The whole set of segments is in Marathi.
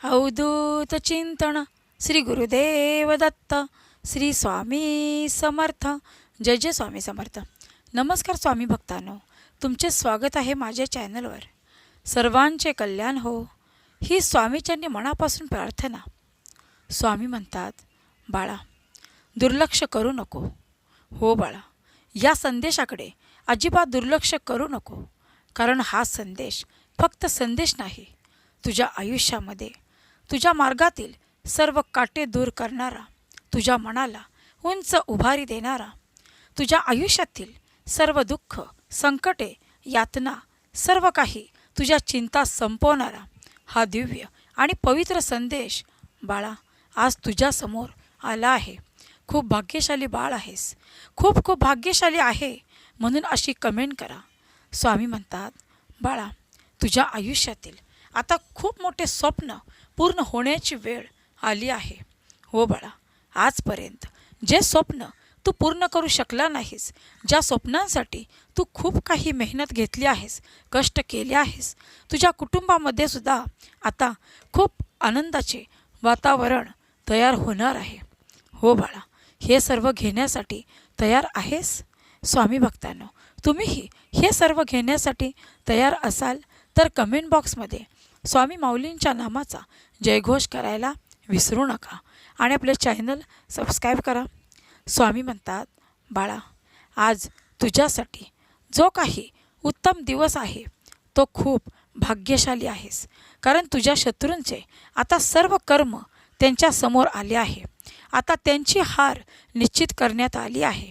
अवधूत चिंतन श्री गुरुदेव दत्त श्री स्वामी समर्थ जय जय स्वामी समर्थ नमस्कार स्वामी भक्तांनो तुमचे स्वागत आहे माझ्या चॅनलवर सर्वांचे कल्याण हो ही स्वामीच्यांनी मनापासून प्रार्थना स्वामी म्हणतात बाळा दुर्लक्ष करू नको हो बाळा या संदेशाकडे अजिबात दुर्लक्ष करू नको कारण हा संदेश फक्त संदेश नाही तुझ्या आयुष्यामध्ये तुझ्या मार्गातील सर्व काटे दूर करणारा तुझ्या मनाला उंच उभारी देणारा तुझ्या आयुष्यातील सर्व दुःख संकटे यातना सर्व काही तुझ्या चिंता संपवणारा हा दिव्य आणि पवित्र संदेश बाळा आज तुझ्यासमोर आला आहे. खूप भाग्यशाली बाळ आहेस. खूप खूप भाग्यशाली आहे म्हणून अशी कमेंट करा. स्वामी म्हणतात बाळा तुझ्या आयुष्यातील आता खूप मोठे स्वप्न पूर्ण होण्याची वेळ आली आहे. हो बाळा आजपर्यंत जे स्वप्न तू पूर्ण करू शकला नाहीस ज्या स्वप्नांसाठी तू खूप काही मेहनत घेतली आहेस कष्ट केले आहेस तुझ्या कुटुंबामध्ये सुद्धा आता खूप आनंदाचे वातावरण तयार होणार आहे. हो बाळा हे सर्व घेण्यासाठी तयार आहेस? स्वामी भक्तांनो तुम्हीही हे सर्व घेण्यासाठी तयार असाल तर कमेंट बॉक्समध्ये स्वामी माऊलींच्या नामाचा जयघोष करायला विसरू नका आणि आपले चॅनल सबस्क्राईब करा. स्वामी म्हणतात बाळा आज तुझ्यासाठी जो काही उत्तम दिवस आहे तो खूप भाग्यशाली आहेस. कारण तुझ्या शत्रूंचे आता सर्व कर्म त्यांच्यासमोर आले आहे. आता त्यांची हार निश्चित करण्यात आली आहे.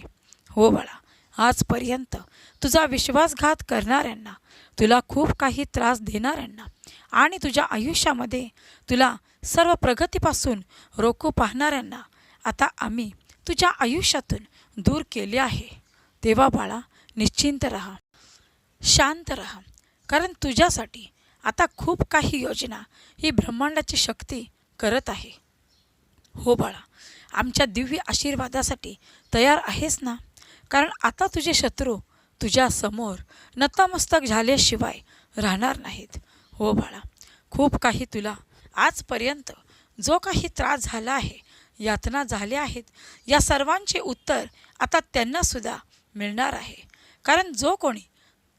हो बाळा आजपर्यंत. तुझा विश्वासघात करणाऱ्यांना तुला खूप काही त्रास देणाऱ्यांना आणि तुझ्या आयुष्यामध्ये तुला सर्व प्रगतीपासून रोखू पाहणाऱ्यांना आता आम्ही तुझ्या आयुष्यातून दूर केले आहे. तेव्हा बाळा निश्चिंत राहा. शांत राहा. कारण तुझ्यासाठी आता खूप काही योजना ही ब्रह्मांडाची शक्ती करत आहे. हो बाळा आमच्या दिव्य आशीर्वादासाठी तयार आहेस ना? कारण आता तुझे शत्रू तुझ्या समोर नतमस्तक झाल्याशिवाय राहणार नाहीत. हो बाळा खूप काही तुला आजपर्यंत जो काही त्रास झाला आहे यातना झाल्या आहेत या सर्वांचे उत्तर आता त्यांनासुद्धा मिळणार आहे. कारण जो कोणी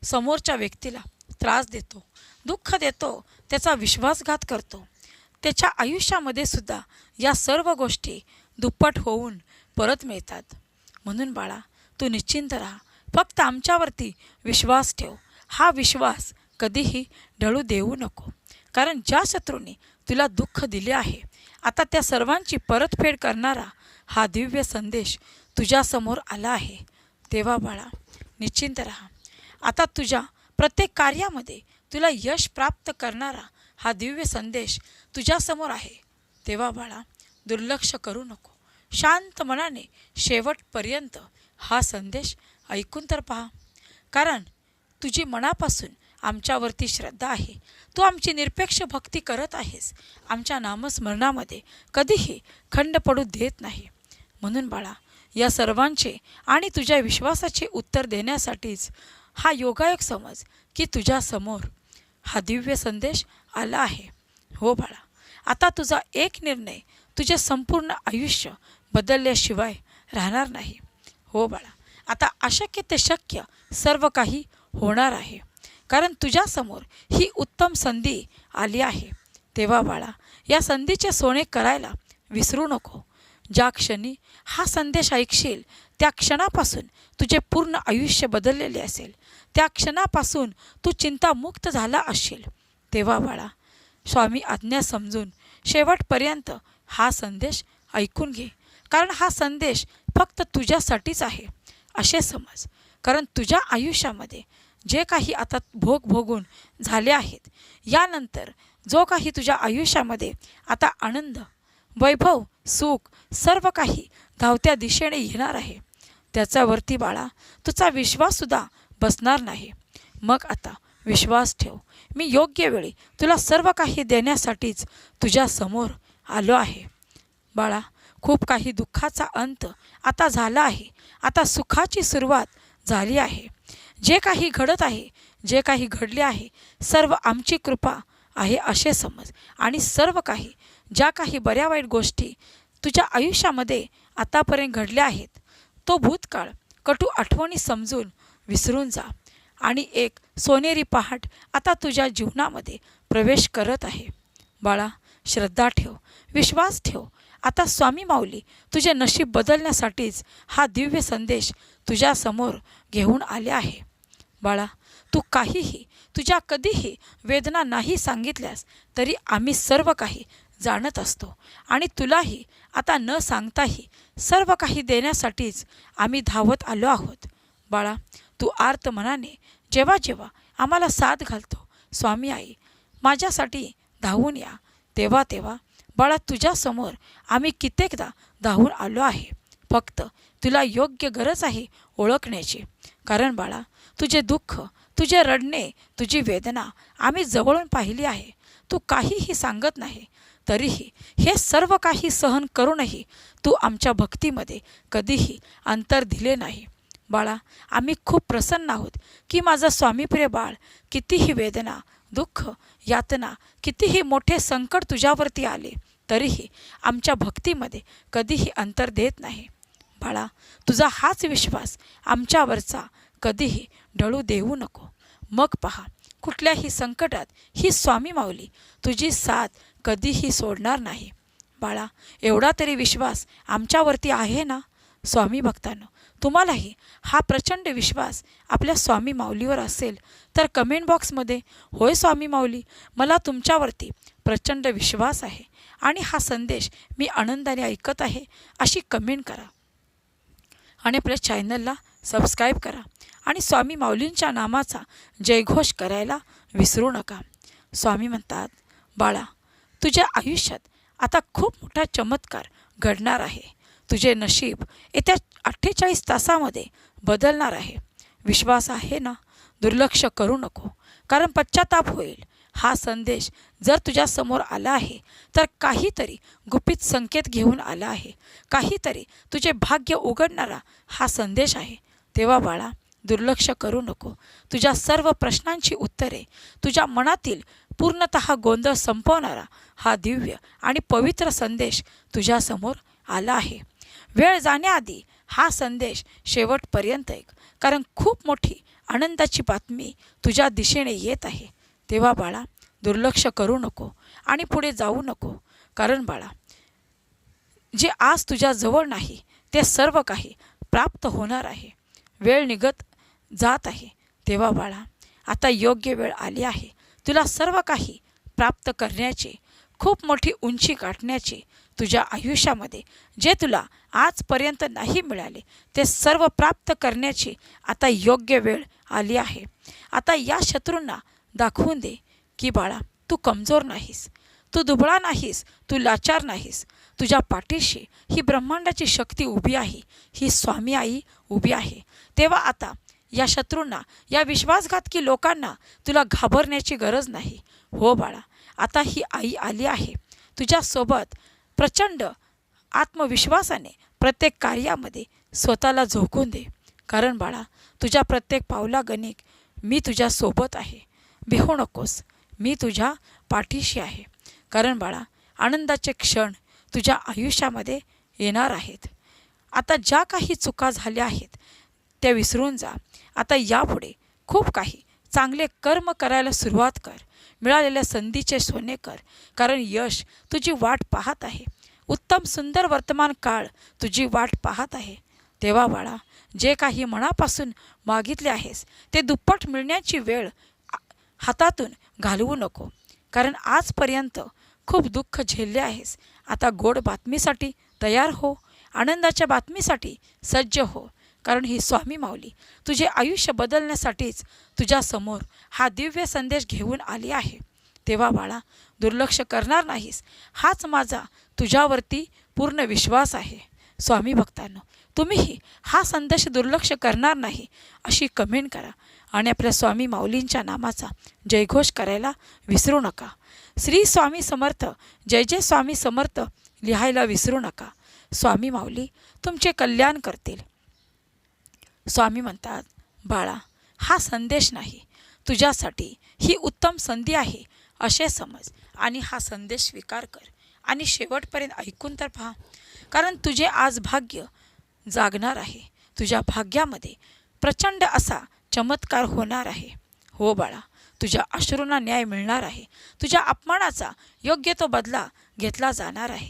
समोरच्या व्यक्तीला त्रास देतो दुःख देतो त्याचा विश्वासघात करतो त्याच्या आयुष्यामध्ये सुद्धा या सर्व गोष्टी दुप्पट होऊन परत मिळतात. म्हणून बाळा तू निश्चिंत राहा. फक्त आमच्यावरती विश्वास ठेव. हा विश्वास कधीही ढळू देऊ नको. कारण ज्या शत्रूंनी तुला दुःख दिले आहे आता त्या सर्वांची परतफेड करणारा हा दिव्य संदेश तुझ्यासमोर आला आहे. तेव्हा बाळा निश्चिंत राहा. आता तुझ्या प्रत्येक कार्यामध्ये तुला यश प्राप्त करणारा हा दिव्य संदेश तुझ्यासमोर आहे. तेव्हा बाळा दुर्लक्ष करू नको. शांत मनाने शेवटपर्यंत हा संदेश ऐकून तर पहा. कारण तुझी मनापासून आमच्यावरती श्रद्धा आहे. तू आमची निरपेक्ष भक्ती करत आहेस. आमच्या नामस्मरणामध्ये कधीही खंड पडू देत नाही. म्हणून बाळा या सर्वांचे आणि तुझ्या विश्वासाचे उत्तर देण्यासाठीच हा योगायोग समज की तुझ्यासमोर हा दिव्य संदेश आला आहे. हो बाळा आता तुझा एक निर्णय तुझे संपूर्ण आयुष्य बदलल्याशिवाय राहणार नाही. हो बाळा. आता अशक्य ते शक्य सर्व काही होणार आहे. कारण तुझ्यासमोर ही उत्तम संधी आली आहे. तेव्हा बाळा या संधीचे सोने करायला विसरू नको. ज्या क्षणी हा संदेश ऐकशील त्या क्षणापासून तुझे पूर्ण आयुष्य बदललेले असेल. त्या क्षणापासून तू चिंतामुक्त झाला असशील तेव्हा बाळा स्वामी आज्ञा समजून शेवटपर्यंत हा संदेश ऐकून घे. कारण हा संदेश फक्त तुझ्यासाठीच आहे असे समज. कारण तुझ्या आयुष्यामध्ये जे काही आता भोग भोगून झाले आहेत यानंतर जो काही तुझ्या आयुष्यामध्ये आता आनंद वैभव सुख सर्व काही धावत्या दिशेने येणार आहे. त्याच्यावरती बाळा तुझा विश्वाससुद्धा बसणार नाही. मग आता विश्वास ठेव. मी योग्य वेळी तुला सर्व काही देण्यासाठीच तुझ्यासमोर आलो आहे. बाळा खूप काही दुःखाचा अंत आता झाला आहे. आता सुखाची सुरुवात झाली आहे. जे काही घडत आहे जे काही घडले आहे सर्व आमची कृपा आहे असे समज. आणि सर्व काही ज्या काही बऱ्या वाईट गोष्टी तुझ्या आयुष्यामध्ये आतापर्यंत घडल्या आहेत तो भूतकाळ कटू आठवणी समजून विसरून जा. आणि एक सोनेरी पहाट आता तुझ्या जीवनामध्ये प्रवेश करत आहे. बाळा श्रद्धा ठेव विश्वास ठेव आता स्वामी माऊली तुझे नशीब बदलण्यासाठीच हा दिव्य संदेश तुझ्यासमोर घेऊन आले आहे. बाळा तू काहीही तुझ्या कधीही वेदना नाही सांगितल्यास तरी आम्ही सर्व काही जाणत असतो. आणि तुलाही आता न सांगताही सर्व काही देण्यासाठीच आम्ही धावत आलो आहोत. बाळा तू आर्त मनाने जेव्हा जेव्हा आम्हाला साथ घालतो स्वामी आई माझ्यासाठी धावून या. तेव्हा तेव्हा बाळा तुझ्यासमोर आम्ही कित्येकदा धावून आलो आहे. फक्त तुला योग्य गरज आहे ओळखण्याची. कारण बाळा तुझे दुःख तुझे रडणे तुझी वेदना आम्ही जवळून पाहिली आहे. तू काहीही सांगत नाही तरीही हे सर्व काही सहन करूनही तू आमच्या भक्तीमध्ये कधीही अंतर दिले नाही. बाळा आम्ही खूप प्रसन्न आहोत की माझं स्वामीप्रिय बाळ कितीही वेदना दुःख यातना कितीही मोठे संकट तुझ्यावरती आले तरीही आमच्या भक्तीमध्ये कधीही अंतर देत नाही. बाळा तुझा हाच विश्वास आमच्यावरचा कधीही ढळू देऊ नको. मग पहा कुठल्याही संकटात ही स्वामी माऊली तुझी साथ कधीही सोडणार नाही. बाळा एवढा तरी विश्वास आमच्यावरती आहे ना? स्वामी भक्तांनो तुम्हालाही हा प्रचंड विश्वास आपल्या स्वामी माऊलीवर असेल तर कमेंट बॉक्समध्ये होय स्वामी माऊली मला तुमच्यावरती प्रचंड विश्वास आहे आणि हा संदेश मी आनंदाने ऐकत आहे अशी कमेंट करा. आणि आपल्या चॅनलला सबस्क्राईब करा आणि स्वामी माऊलींच्या नामाचा जयघोष करायला विसरू नका. स्वामी म्हणतात बाळा तुझ्या आयुष्यात आता खूप मोठा चमत्कार घडणार आहे. तुझे नशीब येत्या अठ्ठेचाळीस तासामध्ये बदलणार आहे. विश्वास आहे ना? दुर्लक्ष करू नको. कारण पश्चाताप होईल. हा संदेश जर तुझ्यासमोर आला आहे तर काहीतरी गुपित संकेत घेऊन आला आहे. काहीतरी तुझे भाग्य उघडणारा हा संदेश आहे. तेव्हा बाळा दुर्लक्ष करू नको. तुझ्या सर्व प्रश्नांची उत्तरे तुझ्या मनातील पूर्णत गोंधळ संपवणारा हा दिव्य आणि पवित्र संदेश तुझ्यासमोर आला आहे. वेळ जाण्याआधी हा संदेश शेवटपर्यंत ऐक. कारण खूप मोठी आनंदाची बातमी तुझ्या दिशेने येत आहे. तेव्हा बाळा दुर्लक्ष करू नको आणि पुढे जाऊ नको. कारण बाळा जे आज तुझ्या जवळ नाही ते सर्व काही प्राप्त होणार आहे. वेळ निघत जात आहे. तेव्हा बाळा आता योग्य वेळ आली आहे. तुला सर्व काही प्राप्त करण्याची खूप मोठी उंची गाठण्याची तुझ्या आयुष्यामध्ये जे तुला आजपर्यंत नाही मिळाले ते सर्व प्राप्त करण्याची आता योग्य वेळ आली आहे. आता या शत्रूंना दाखवून दे की बाळा तू कमजोर नाहीस तू दुबळा नाहीस तू लाचार नाहीस. तुझ्या पाठीशी ही ब्रह्मांडाची शक्ती उभी आहे ही स्वामी आई उभी आहे. तेव्हा आता या शत्रूंना या विश्वासघातकी लोकांना तुला घाबरण्याची गरज नाही. हो बाळा आता ही आई आली आहे. तुझ्यासोबत प्रचंड आत्मविश्वासाने प्रत्येक कार्यामध्ये स्वतःला झोकून दे. कारण बाळा तुझ्या प्रत्येक पावला गणिक मी तुझ्यासोबत आहे. भिहू नकोस मी तुझ्या पाठीशी आहे. कारण बाळा आनंदाचे क्षण तुझ्या आयुष्यामध्ये येणार आहेत. आता ज्या काही चुका झाल्या आहेत त्या विसरून जा. आता यापुढे खूप काही चांगले कर्म करायला सुरुवात कर. मिळालेल्या संधीचे सोने कर. कारण यश तुझी वाट पाहत आहे. उत्तम सुंदर वर्तमान काळ तुझी वाट पाहत आहे. तेव्हा बाळा जे काही मनापासून मागितले आहेस ते दुप्पट मिळण्याची वेळ हातातून घालवू नको. कारण आजपर्यंत खूप दुःख झेलले आहेस. आता गोड बातमीसाठी तयार हो. आनंदाच्या बातमीसाठी सज्ज हो. कारण ही स्वामी माऊली. तुझे आयुष्य बदलण्यासाठीच तुझ्यासमोर हा दिव्य संदेश घेऊन आली आहे. तेव्हा बाळा दुर्लक्ष करणार नाहीस. हाच माझा तुझ्यावरती पूर्ण विश्वास आहे. स्वामी भक्तांनो तुम्हीही हा संदेश दुर्लक्ष करणार नाही अशी कमेंट करा आणि आपल्या स्वामी माऊलींच्या नामाचा जयघोष करायला विसरू नका. श्री स्वामी समर्थ जय जय स्वामी समर्थ लिहायला विसरू नका. स्वामी माऊली तुमचे कल्याण करतील. स्वामी म्हणतात बाळा हा संदेश नाही. तुझ्यासाठी ही उत्तम संधी आहे असे समज. आणि हा संदेश स्वीकार कर. आणि शेवटपर्यंत ऐकून तर पहा. कारण तुझे आज भाग्य जागणार आहे. तुझ्या भाग्यामध्ये प्रचंड असा चमत्कार होणार आहे. हो बाळा तुझ्या अश्रूंना न्याय मिळणार आहे. तुझ्या अपमानाचा योग्य तो बदला घेतला जाणार आहे.